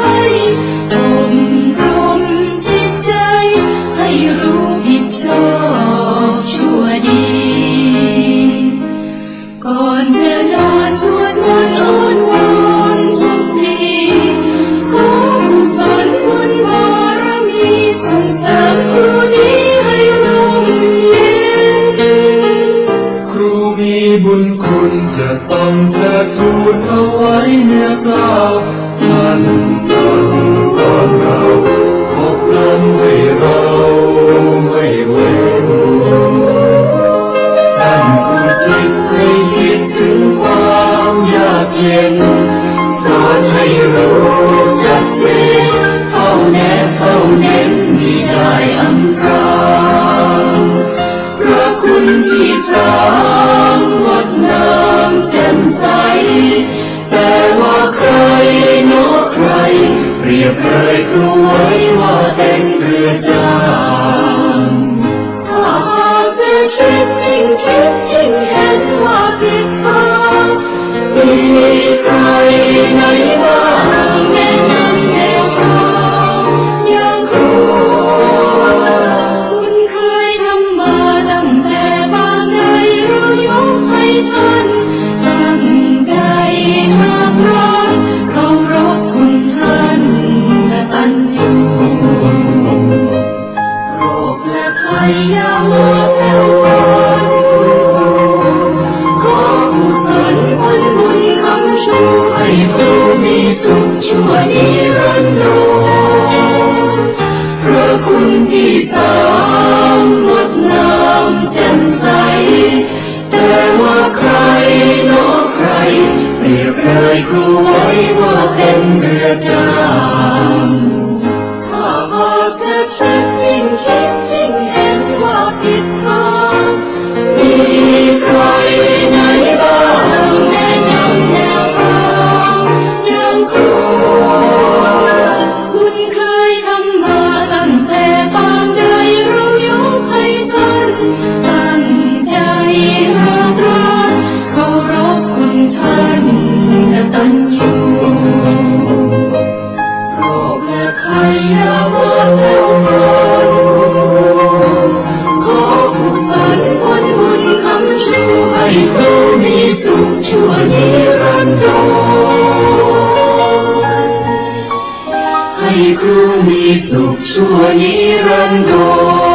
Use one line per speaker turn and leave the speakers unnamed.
ให้อบรมจิตใจให้รู้ผิดชอบชั่วดี มีบุญคุ
ณจะต้องเทิดทูนเอาไว้เนื้อกล้าวท่านสั่งสอนเราอบรมให้เราไม่เว้นท่านอุทิศให้คิดถึงความยากเย็น สอนให้รู้ชัดเจนเฝ้าแนบเฝ้าเน้ เรียบเลยครูไว้ว่าเป็นเรือจาง
ถ้าหากจะคิดยิ่งคิดยิ่งเห็นว่าผิดทาง
มีใครไหนบ้าง สุขชั่วนิรันดรพระคุณที่สามงดงามแจ่มใส แต่ว่าใครนอใครเปรียบเลยครู รูมีสุขชั่วนิรันดร